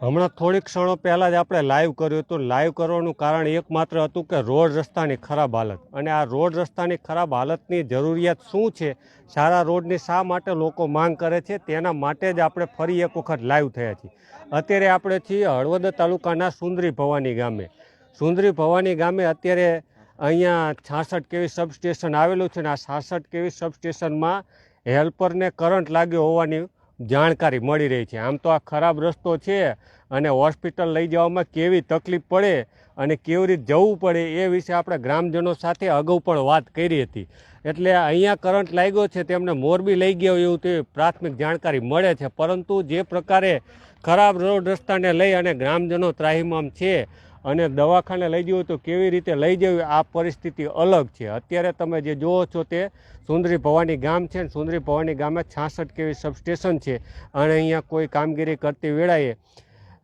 હમણાં થોડીક ક્ષણો પહેલાં જ આપણે લાઈવ કર્યું હતું. લાઈવ કરવાનું કારણ એકમાત્ર હતું કે રોડ રસ્તાની ખરાબ હાલત. અને આ રોડ રસ્તાની ખરાબ હાલતની જરૂરિયાત શું છે? સારા રોડની શા માટે લોકો માંગ કરે છે? તેના માટે જ આપણે ફરી એક વખત લાઈવ થયા છીએ. અત્યારે આપણે છીએ હળવદ તાલુકાના સુંદરી ભવાની ગામે. સુંદરી ભવાની ગામે અત્યારે અહીંયા છાસઠ કેવી સબસ્ટેશન આવેલું છે ને આ છાસઠ કેવી સબસ્ટેશનમાં હેલ્પરને કરંટ લાગ્યો હોવાની જાણકારી મળી રહી છે. આમ તો આ ખરાબ રસ્તો છે અને હોસ્પિટલ લઈ જવામાં કેવી તકલીફ પડે અને કેવી રીતે જવું પડે એ વિશે આપણે ગ્રામજનો સાથે અગાઉ પણ વાત કરી હતી. એટલે અહીંયા કરંટ લાગ્યો છે, તેમને મોરબી લઈ ગયો એવું તે પ્રાથમિક જાણકારી મળે છે. પરંતુ જે પ્રકારે ખરાબ રોડ રસ્તાને લઈ અને ગ્રામજનો ત્રાહિમામ છે અને દવાખાને લઈ જવું તો કેવી રીતે લઈ જવું આ પરિસ્થિતિ અલગ છે. અત્યારે તમે જે જુઓ છો તે સુંદરી ભવાની ગામ છે ને સુંદરી ભવાની ગામે છાસઠ કેવી સબસ્ટેશન છે અને અહીંયા કોઈ કામગીરી કરતી વેળાએ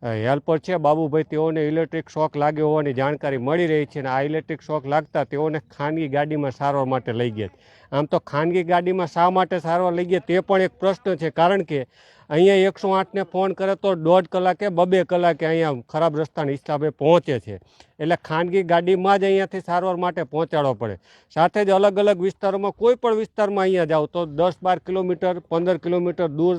હેલ્પર છે. બાબુભાઈ, તેઓને ઇલેક્ટ્રિક શોક લાગ્યો હોવાની જાણકારી મળી રહી છે અને આ ઇલેક્ટ્રિક શોક લાગતા તેઓને ખાનગી ગાડીમાં સારવાર માટે લઈ ગયા આમ તો ખાનગી ગાડીમાં શા માટે સારવાર લઈ ગયા તે પણ એક પ્રશ્ન છે, કારણ કે અહીંયા એકસો આઠને ફોન કરે તો દોઢ કલાકે બબે કલાકે અહીંયા ખરાબ રસ્તાના હિસાબે પહોંચે છે. એટલે ખાનગી ગાડીમાં જ અહીંયાથી સારવાર માટે પહોંચાડવો પડે. સાથે જ અલગ અલગ વિસ્તારોમાં કોઈ પણ વિસ્તારમાં અહીંયા જાઓ તો દસ બાર કિલોમીટર, પંદર કિલોમીટર દૂર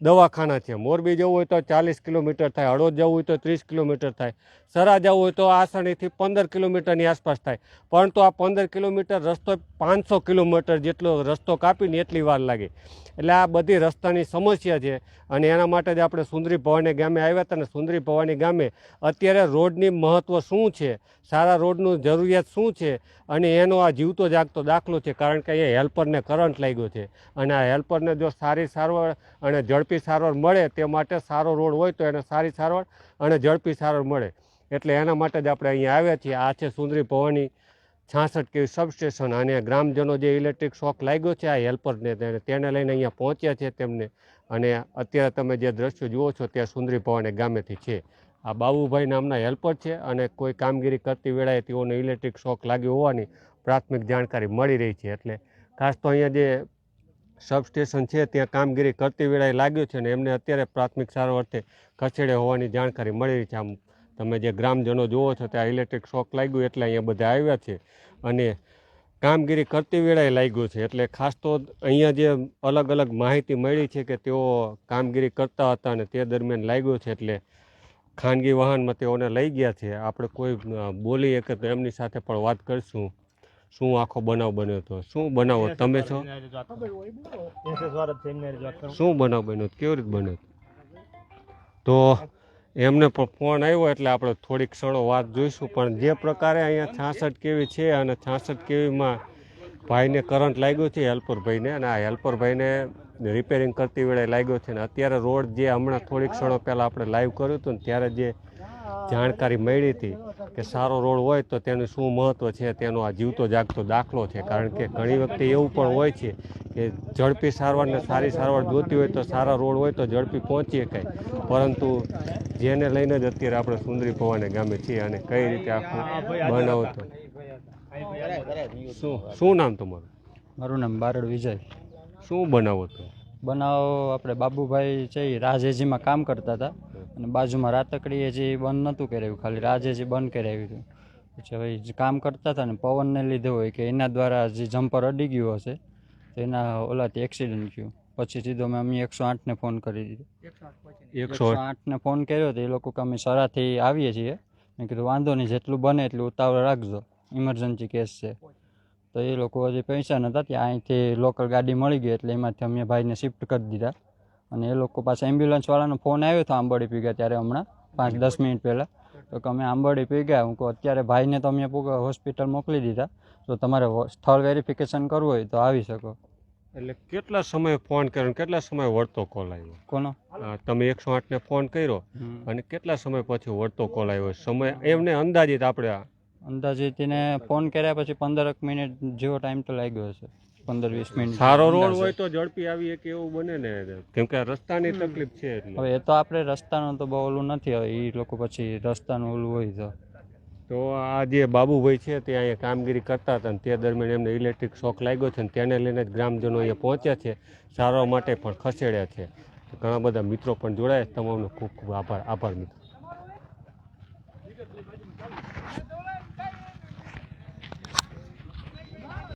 દવાખાના છે. મોરબી જવું હોય તો ચાલીસ કિલોમીટર થાય હળવદ જવું હોય તો ત્રીસ કિલોમીટર થાય, સરા જવું હોય તો આસણીથી પંદર કિલોમીટરની આસપાસ થાય. પરંતુ આ પંદર કિલોમીટર રસ્તો પાંચસો કિલોમીટર જેટલો રસ્તો કાપીને એટલી વાર લાગે. એટલે આ બધી રસ્તાની સમસ્યા છે અને એના માટે જ આપણે સુંદરી ભવાની ગામે આવ્યા હતા અને સુંદરી ભવાની ગામે અત્યારે રોડની મહત્ત્વ શું છે, સારા રોડનું જરૂરિયાત શું છે અને એનો આ જીવતો જાગતો દાખલો છે. કારણ કે અહીંયા હેલ્પરને કરંટ લાગ્યો છે અને આ હેલ્પરને જો સારી સારવાર અને ઝડપી સારવાર મળે તે માટે સારો રોડ હોય તો એને સારી સારવાર અને ઝડપી સારવાર મળે. એટલે એના માટે જ આપણે અહીંયા આવ્યા છીએ. આ છે સુંદરી ભવાની છાસઠ કેવી સબસ્ટેશન અને ગ્રામજનો જે ઇલેક્ટ્રિક શોક લાગ્યો છે, આ હેલ્પરને તેને લઈને અહીંયા પહોંચ્યા છે તેમને. અને અત્યારે તમે જે દ્રશ્યો જુઓ છો ત્યાં સુંદરી ભવાની ગામેથી છે. આ બાબુભાઈ નામના હેલ્પર છે અને કોઈ કામગીરી કરતી વેળાએ તેઓને ઇલેક્ટ્રિક શોક લાગ્યો હોવાની પ્રાથમિક જાણકારી મળી રહી છે. એટલે ખાસ તો અહીંયા જે સબસ્ટેશન છે, ત્યાં કામગીરી કરતી વેળાએ લાગ્યું છે ને એમને અત્યારે પ્રાથમિક સારવારથી ખસેડે હોવાની જાણકારી મળી છે. આમ તમે જે ગ્રામજનો જુઓ છો, ત્યાં ઇલેક્ટ્રિક શોક લાગ્યું એટલે અહીંયા બધા આવ્યા છે અને કામગીરી કરતી વેળાએ લાગ્યું છે. એટલે ખાસ તો અહીંયા જે અલગ અલગ માહિતી મળી છે કે તેઓ કામગીરી કરતા હતા અને તે દરમિયાન લાગ્યું છે, એટલે ખાનગી વાહનમાં તેઓને લઈ ગયા છે. આપણે કોઈ બોલીએ કે એમની સાથે પણ વાત કરીશું. શું આખો બનાવ બન્યો હતો શું બનાવો? તમે છો? શું બનાવ બન્યો? કેવી રીતે બન્યો? તો એમને ફોન આવ્યો એટલે આપણે થોડીક ક્ષણો વાત જોઈશું પણ જે પ્રકારે અહીંયા છાસઠ કેવી છે અને છાસઠ કેવીમાં ભાઈને કરંટ લાગ્યો છે હેલ્પર ભાઈને અને આ હેલ્પર ભાઈને રિપેરિંગ કરતી વેળે લાગ્યો છે. અને અત્યારે રોડ જે હમણાં થોડીક ક્ષણો પહેલાં આપણે લાઈવ કર્યું હતું ને ત્યારે જે જાણકારી મળી હતી કે સારો રોડ હોય તો તેનું શું મહત્ત્વ છે તેનો આ જીવતો જાગતો દાખલો છે. કારણ કે ઘણી વખતે એવું પણ હોય છે કે ઝડપી સારવારને સારી સારવાર જોતી હોય તો સારા રોડ હોય તો ઝડપી પહોંચી શકાય. પરંતુ જેને લઈને જ અત્યારે આપણે સુંદરી ભવાને ગામે છીએ અને કઈ રીતે આખું બનાવો તો શું શું નામ તમારું? મારું નામ બારડ વિજય. શું બનાવો તો બનાવો આપણે બાબુભાઈ છે એ રાજેજીમાં કામ કરતા હતા. અને બાજુમાં રાતકડીએ જે બંધ નહોતું કરાવ્યું ખાલી રાજે જે બંધ કરાવ્યું હતું. પછી હવે કામ કરતા હતા ને પવનને લીધે હોય કે એના દ્વારા જે જમ્પર અડી ગયું હશે તો એના ઓલાથી એક્સિડન્ટ થયું. પછી સીધો મેં અમે એકસો આઠને ફોન કરી દીધો. એકસો એકસો આઠને ફોન કર્યો તો એ લોકો કે અમે સરાથી આવીએ છીએ. મેં કીધું વાંધો નહીં જેટલું બને એટલું ઉતાવળ રાખજો. ઇમરજન્સી કેસ છે. તો એ લોકો હજી પૈસા નહોતા ત્યાં અહીંથી લોકલ ગાડી મળી ગઈ એટલે એમાંથી અમે ભાઈને શિફ્ટ કરી દીધા. અને એ લોકો પાસે એમ્બ્યુલન્સવાળાનો ફોન આવ્યો હતો આંબોડી પી ગયા ત્યારે હમણાં પાંચ દસ મિનિટ પહેલાં. તો કે અમે આંબોડી પી ગયા. હું કહું અત્યારે ભાઈને તો અમે હોસ્પિટલ મોકલી દીધા. તો તમારે સ્થળ વેરિફિકેશન કરવું હોય તો આવી શકો. એટલે કેટલા સમય ફોન કર્યો કેટલા સમય વળતો કોલ આવ્યો? કોનો? તમે એકસો આઠને ફોન કર્યો અને કેટલા સમય પછી વળતો કોલ આવ્યો? સમય એમને અંદાજિત આપણે અંદાજિત એને ફોન કર્યા પછી પંદરક મિનિટ જેવો ટાઈમ તો લાગ્યો હશે. પંદર વીસ મિનિટ સારો રોડ હોય તો ઝડપી આવીએ કે એવું બને ને કેમ કે રસ્તાની તકલીફ છે હવે એ તો આપણે રસ્તાનું તો બહુ ઓલું નથી હવે એ લોકો પછી રસ્તાનું ઓલું હોય તો. તો આ જે બાબુભાઈ છે તે અહીંયા કામગીરી કરતા હતા તે દરમિયાન એમને ઇલેક્ટ્રિક શોક લાગ્યો છે તેને લઈને જ ગ્રામજનો અહીંયા પહોંચ્યા છે સારવાર માટે પણ ખસેડ્યા છે. ઘણા બધા મિત્રો પણ જોડાયા તમામનો ખૂબ ખૂબ આભાર આભાર મિત્રો.